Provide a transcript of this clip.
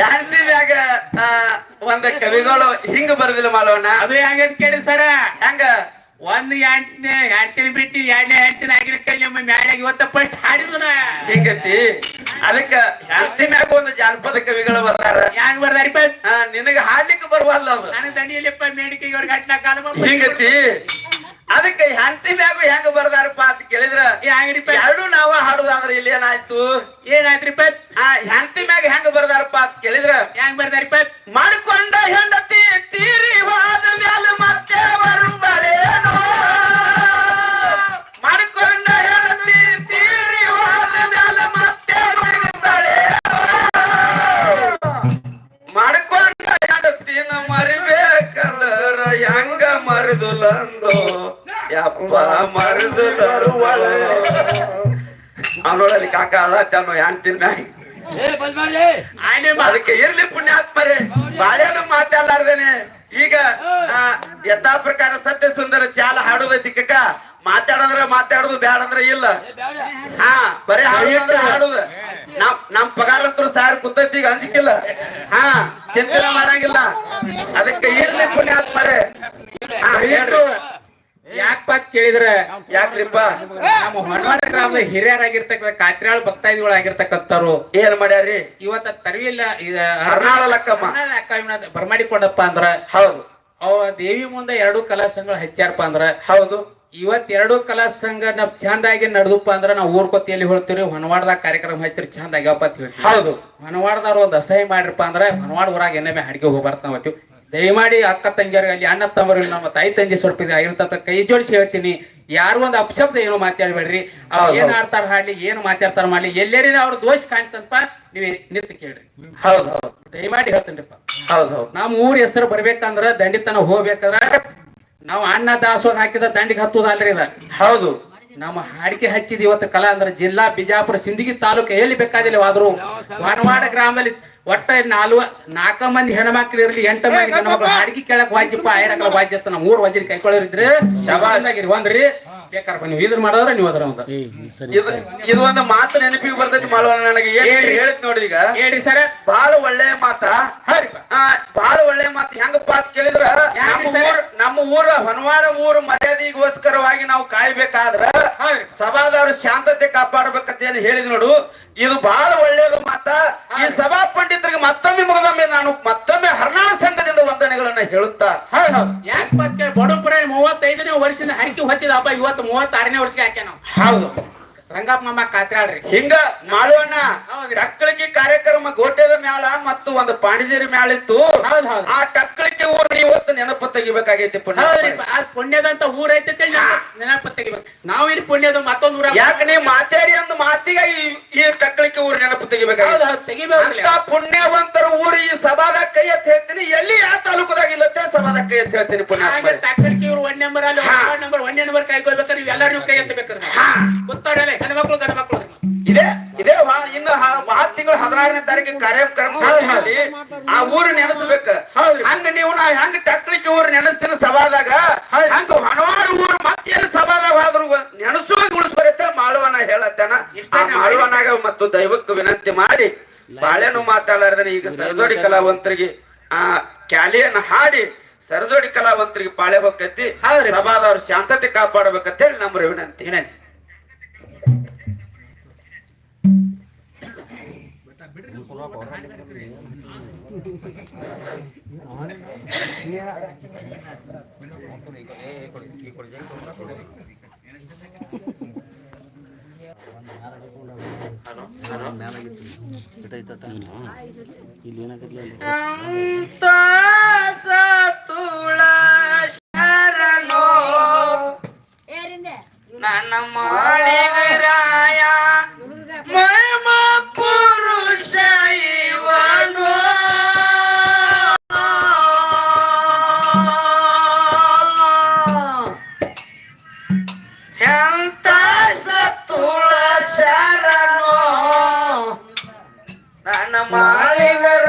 ಹೆಂಡತಿ ಮ್ಯಾಗ ಆ, ಒಂದ ಕವಿಗಳು ಹಿಂಗ ಬರ್ದಿಲ್ಲ ಮಾಲವಣ್ಣ ಅದು ಹೆಂಗಂತ ಕೇಳಿ ಸರ? ಹೆಂಗ? ಒಂದ್ ಎಂಟನೇ ಎಂಟಿನ ಬಿಟ್ಟು ಎರಡನೇ ಎಂಟಿನ ಆಗಿನ ಕೈ ನಮ್ಮ ಮ್ಯಾಲೆ ಇವತ್ತ ಫಸ್ಟ್ ಹಾಡಿದ್ನ. ಹಿಂಗತಿ. ಅದಕ್ಕ ಹೆಂಡತಿ ಮ್ಯಾಗ ಒಂದು ಜಾನಪದ ಕವಿಗಳು ಬರ್ತಾರ ಹೆಂಗ್ ಬರ್ದಾರಿಪ್ಪ ನಿನಗ ಹಾಡ್ಲಿಕ್ಕೆ ಬರುವಲ್ಲ ಅವು ನಾನು ದಂಡಿಯಲ್ಲಿಪ್ಪ ಮೇಡಿಕೆ ಇವ್ರ ಗಟ್ಲ ಕಾಲ ಹಿಂಗತಿ. ಅದಕ್ಕ ಹೆಂಡತಿ ಮ್ಯಾಗು ಹೆಂಗ ಬರ್ದಾರಪ್ಪ ಅಂತ ಕೇಳಿದ್ರ ಎರಡು ನಾವ ಹಾಡುದಾದ್ರ ಇಲ್ಲಿ ಏನಾಯ್ತು ಏನಾಯ್ತ್ರಿಪ್ಪ ಆ ಹೆಂಡತಿ ಮ್ಯಾಗ ಹೆಂಗ ಬರ್ದಾರಪ್ಪ ಅಂತ ಕೇಳಿದ್ರ ಹೆಂಗ್ ಬರ್ದಾರಿಪ್ಪ ಮಾಡ್ಕೊಂಡ ಹೆಂಡತಿ ತೀರಿ ವಾದ ಮ್ಯಾಲ ಮತ್ತೆ ಬರುತ್ತಾಳೇನೋ ಮಾಡ್ಕೊಂಡ ಹೆಂಡತಿ ತೀರಿವಾದ ಮ್ಯಾಲ ಮತ್ತೆ ಬರುತ್ತಾಳೆ ಮಾಡ್ಕೊಂಡ ಹೆಂಡತಿನ ಮರಿಬೇಕಂದ್ರ ಹೆಂಗ ಮರಿದುಲಂದು ಯಪ್ಪ ಮರಿದುಲರು ಅವನೊಳಲ್ಲಿ ಕಾಕ ಅಳತ್ತಾನು ಹೆಂಡತಿನ ಮ್ಯಾಗ ಅದಕ್ಕೆ ಇರ್ಲಿ ಪುಣ್ಯಾತ್ಮರೇ ಬಾಳೆನು ಮಾತಾಡ್ಲಾರ್ದೇನೆ. ಈಗ ಆ, ಯಥಾ ಪ್ರಕಾರ ಸತ್ಯ ಸುಂದರ ಚಾಲ ಹಾಡೋದೈತಿ ಕಕ್ಕ ಮಾತಾಡಂದ್ರ ಮಾತಾಡುದು ಬ್ಯಾಡ ಅಂದ್ರ ಇಲ್ಲ ಹಾ ಬರೀ ಹಾಡಿದ್ರ ಹಾಡುದು. ನಮ್ ನಮ್ ಪಗಾರ ಅಂತೂ ಸಾರ್ ಕುಂತೈತಿ ಈಗ ಅಂಜಿಕಿಲ್ಲ. ಹಾ ಚಿಂತನೆ ಮಾಡಂಗಿಲ್ಲ. ಅದಕ್ಕೆ ಇರ್ಲಿ ಪುಣ್ಯಾತ್ಮರೇ. ಹಾ ಹೇಳ್ರಿ. ಯಾಕಪ್ಪ ಕೇಳಿದ್ರೆ? ಕೇಳಿದ್ರ ಯಾಕ್ರಿಪ್ಪ? ನಮ್ಮ ಹೊರನಾಡ ಗ್ರಾಮದ ಹಿರಿಯರಾಗಿರ್ತಕ್ಕ ಕಾತ್ರಾಳ ಭಕ್ತಾದಿಗಳು ಆಗಿರ್ತಕ್ಕಂಥವ್ರು ಏನ್ ಮಾಡ್ಯಾರಿ ಇವತ್ತ ತರವಿಲ್ಲ ಹರ್ನಾಳ ಲಕ್ಕಮ್ಮ ಬರ್ಮಾಡಿಕೊಂಡಪ್ಪ ಅಂದ್ರ ಹೌದು. ಅವ ದೇವಿ ಮುಂದೆ ಎರಡು ಕಲಾ ಸಂಘಗಳು ಹಚ್ಚಾರಪ್ಪ ಅಂದ್ರ ಹೌದು. ಇವತ್ ಎರಡು ಕಲಾ ಸಂಘ ನಾವ್ ಚಂದಾಗಿ ನಡೆದಪ್ಪ ಅಂದ್ರ ನಾವು ಊರ್ಕೊತಿಯಲ್ಲಿ ಹೊಳ್ತೀವಿ ಹೊನವಾಡದಾಗ ಕಾರ್ಯಕ್ರಮ ಹಚ್ಚಿರಿ ಚಂದ ಆಗ್ಯಾವಪ್ಪ ಅಂತ ಹೇಳ್ತೀವಿ. ಹೌದು. ಹೊನವಾಡದವ್ರು ಒಂದ್ ಅಸಹ್ಯ ಮಾಡಿರಪ್ಪ ಅಂದ್ರ ಹೊನವಾಡ ಊರಾಗ ಏನೇ ಅಡಿಗೆ ಹೋಗಿ ಬರ್ತಾವ ದಯಮಾಡಿ ಅಕ್ಕ ತಂಗಿಯರಿಗೆ ಅಲ್ಲಿ ಅಣ್ಣ ತಮ್ಮರು ನಮ್ಮ ತಾಯಿ ತಂಗಿ ಸ್ವಲ್ಪ ಇದು ಕೈ ಜೋಡಿಸಿ ಹೇಳ್ತೀನಿ. ಯಾರು ಒಂದು ಅಪಶಬ್ದ ಏನು ಮಾತಾಡ್ಬೇಡ್ರಿ. ಅವ್ರು ಏನ್ ಆಡ್ತಾರ ಹಾಡ್ಲಿ ಏನು ಮಾತಾಡ್ತಾರ ಮಾಡ್ಲಿ ಎಲ್ಲರಿನ ಅವ್ರ ದೋಷ ಕಾಣ್ತಂತ ನೀವ್ ನಿಂತು ಕೇಳ್ರಿ. ಹೌದು ಹೌದು. ದಯಮಾಡಿ ಹೇಳ್ತೇನ್ರಿಪ್ಪ. ಹೌದು ಹೌದು. ನಮ್ಮ ಊರ್ ಹೆಸರು ಬರ್ಬೇಕಂದ್ರ ದಂಡಿತನ ಹೋಗ್ಬೇಕಂದ್ರ ನಾವು ಅಣ್ಣ ದಾಸೋಹ ಹಾಕಿದ ದಂಡಿಗೆ ಹತ್ತುದಲ್ರಿ ಇದ. ಹೌದು. ನಮ್ಮ ಹಾಡಿಕೆ ಹಚ್ಚಿದ ಇವತ್ತು ಕಲಾ ಅಂದ್ರೆ ಜಿಲ್ಲಾ ಬಿಜಾಪುರ ಸಿಂದಗಿ ತಾಲೂಕು ಎಲ್ಲಿ ಬೇಕಾದಿಲ್ಲವಾದ್ರು ಆದ್ರೂ ವನವಾಡ ಗ್ರಾಮದಲ್ಲಿ ಒಟ್ಟ ನಾಲ್ವ ನಾಲ್ಕ ಮಂದಿ ಹೆಣ್ಮಕ್ಳು ಇರ್ಲಿ ಎಂಟ ಮಂದಿ ಹೆಣ್ಮಕ್ಳು ಹಾಡಿಗೆ ಕೇಳಕ್ ವಾಜ್ಯಪ್ಪ ಐರಕಲ ವಾಜ್ಯ ನಾವು ಮೂರ್ ವಜ್ರ ಕೈಕೊಳ್ಳಿದ್ರೆ ಶಬಾಂದಾಗಿರಿ ಒಂದ್ರಿ. ಬೇಕಾರಪ್ಪ ನೀವು ಇದ್ರ ಮಾಡೋದ್ರ ನೀವು ಅದ್ರ ಒಂದ ಇದು ಒಂದು ಮಾತು ನೆನಪಿಗೆ ಬರ್ತೈತಿ ಮಾಲ್ವ ನನಗೆ ಹೇಳಿ. ಹೇಳಿದ್ ನೋಡಿ ಈಗ. ಹೇಳಿ ಸರ್. ಬಹಳ ಒಳ್ಳೆಯ ಮಾತ ಬಹಳ ಒಳ್ಳೆ ಮಾತು ಹೆಂಗಪ್ಪ ಅಂತ ಕೇಳಿದ್ರ ನಮ್ಮ? ಊರ್ ನಮ್ಮ ಊರ ಹೊನವಾಡ ಊರು ಮರ್ಯಾದೆಗೋಸ್ಕರವಾಗಿ ನಾವು ಕಾಯ್ಬೇಕಾದ್ರ ಸಭಾದವರು ಶಾಂತತೆ ಕಾಪಾಡಬೇಕಂತ ಏನ್ ಹೇಳಿದ್ ನೋಡು ಇದು ಬಹಳ ಒಳ್ಳೇದು ಮಾತ. ಈ ಸಭಾ ಪಂಡಿತರಿಗೆ ಮತ್ತೊಮ್ಮೆ ಮುಗದೊಮ್ಮೆ ನಾನು ಮತ್ತೊಮ್ಮೆ ಹರ್ನಾಳ ಸಂಘದಿಂದ ವಂದನೆಗಳನ್ನ ಹೇಳುತ್ತಾ. ಯಾಕೆ ಕೇಳಿ ಬಡಪುರ ಮೂವತ್ತೈದನೇ ವರ್ಷದ ಹಂಚಿ ಹೊತ್ತಿದ ಹಬ್ಬ ಇವತ್ತು ಮೂವತ್ತಾರನೇ ವರ್ಷಕ್ಕೆ ಹಾಕ್ಯ ನಾವು ಹೌದು. ರಂಗಪ್ಪ ಮಾಮ ಕಾತ್ರಾಡ್ರಿ. ಹಿಂಗ ಮಾಡುವಣ್ಣ ಮತ್ತು ಒಂದು ಪಾಂಡಿಜೇರಿ ಮ್ಯಾಳ ಇತ್ತು ಹೌದ್ ಹೌದ್. ಆ ಟಕ್ಕಳಿಕೆ ಊರು ಇವತ್ತು ನೆನಪು ತೆಗಿಬೇಕಾಗೈತಿ ಪುಣ್ಯ. ಆ ಪುಣ್ಯದಂತ ಊರ್ ಐತೈತೆ ನೆನಪ ತೆಗಿಬೇಕು. ನಾವು ಇಲ್ಲಿ ಪುಣ್ಯದ ಮತ್ತೊಂದ್ ಊರ ಯಾಕೆ ನೀವು ಮಾತೇರಿ ಅಂದ್ ಮಾತಿಗೆ ಈ ಕಕ್ಕಳಿಕೆ ಟಕ್ಕಳಿಕೆ ಊರು ನೆನಪು ತೆಗಿಬೇಕಾಗ ತೆಗಿಬೇಕಾಗೈತಿ. ಹೌದ್ ಪುಣ್ಯವಂತರ ಊರು ಈ ಸಭಾದಾಗ ಕೈ ಅಂತ ಹೇಳ್ತೀನಿ. ಎಲ್ಲಿ ಯಾವ ತಾಲೂಕದಾಗ ಇಲ್ಲ ಸಭಾದಾಗ ಕೈ ಅಂತ ಹೇಳ್ತೀನಿ ಪುಣ್ಯ ಇವ್ರು ಒಂದ್ ನಂಬರ್ ಅಲ್ಲಿ. ಒಂದ್ ನಂಬರ್ ಒಂದ್ ನಂಬರ್ ಕಾಯ್ಕೊಳ್ಬೇಕಾದ್ರೆ ನೀವು ಎಲ್ಲರೂ ಕೈ ಎತ್ತಬೇಕಾದ್ರೆ. ಗೊತ್ತಾಡಲ್ಲ ಹೆಣ್ಮಕ್ಳು ಗಂಡ ಮಕ್ಳು ಇದೇ ಇದೇ ಇನ್ನು ತಿಂಗಳು ಹದಿನಾರನೇ ತಾರೀಕಿಗೆ ಕಾರ್ಯಕ್ರಮ ಮಾಡಿ ಆ ಊರು ನೆನೆಸ್ಬೇಕ. ಹಂಗ ನೀವು ನಾ ಹೆಂಗ ಟಕ್ಳಿಕೆ ಊರು ನೆನೆಸ್ತೀನಿ ಸಭಾದಾಗ. ಹಂಗ ಹಣವಾರ ಊರು ಮತ್ತೆ ಸಭಾದಾಗ ಆದ್ರೂ ನೆನೆಸುವಾಗ ಉಳಿಸ್ಬರತ್ತೆ ಮಾಳುವನ ಹೇಳತ್ತೇನ. ಆ ಮಾಳುವನಾಗ ಮತ್ತು ದೈವಕ್ಕೆ ವಿನಂತಿ ಮಾಡಿ ಬಾಳೆನು ಮಾತಾಡಲಾರ್ದನೆ ಈಗ ಸರಜೋಡಿ ಕಲಾವಂತರಿಗೆ ಆ ಕ್ಯಾಲಿಯನ್ನ ಹಾಡಿ ಸರಜೋಡಿ ಕಲಾವಂತರಿಗೆ ಪಾಳೆ ಹೋಗತಿ. ಸಭಾದವ್ರ ಶಾಂತತೆ ಕಾಪಾಡಬೇಕಂತ ಹೇಳಿ ನಮ್ಮ ವಿನಂತಿ. ಏನಂತ ಅಂತ ಸತುಳ ಶರಣೋ ನನ್ನ ಮಾಳಿಗರಾಯ ಶರಣೋ ನನ್ನ ಮಾಳಿಗರಾಯ